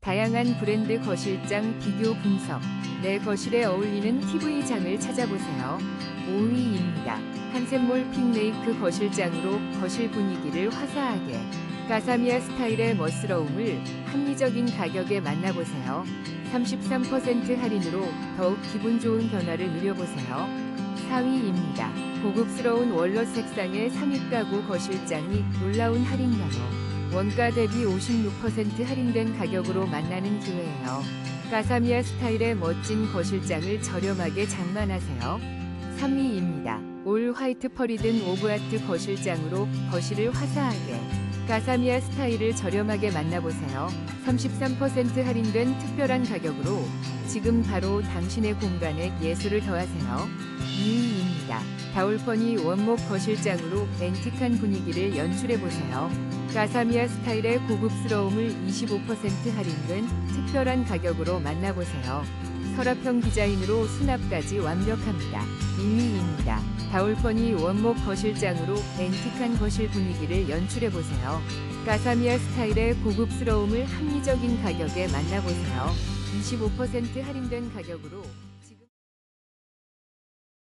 다양한 브랜드 거실장 비교 분석. 내 거실에 어울리는 TV장을 찾아보세요. 5위입니다. 한샘몰 핑레이크 거실장으로 거실 분위기를 화사하게. 가사미아 스타일의 멋스러움을 합리적인 가격에 만나보세요. 33% 할인으로 더욱 기분 좋은 변화를 누려보세요. 4위입니다. 고급스러운 원로 색상의 3입 가구 거실장이 놀라운 할인가로 원가 대비 56% 할인된 가격으로 만나는 기회예요. 가사미아 스타일의 멋진 거실장을 저렴하게 장만하세요. 3위입니다. 올 화이트 펄이 든 오브아트 거실장으로 거실을 화사하게 가사미아 스타일을 저렴하게 만나보세요. 33% 할인된 특별한 가격으로 지금 바로 당신의 공간에 예술을 더하세요. 2위입니다. 다울퍼니 원목 거실장으로 앤틱한 분위기를 연출해보세요. 가사미아 스타일의 고급스러움을 25% 할인된 특별한 가격으로 만나보세요. 서랍형 디자인으로 수납까지 완벽합니다. 1위입니다. 다울퍼니 원목 거실장으로 앤틱한 거실 분위기를 연출해보세요. 가사미아 스타일의 고급스러움을 합리적인 가격에 만나보세요. 25% 할인된 가격으로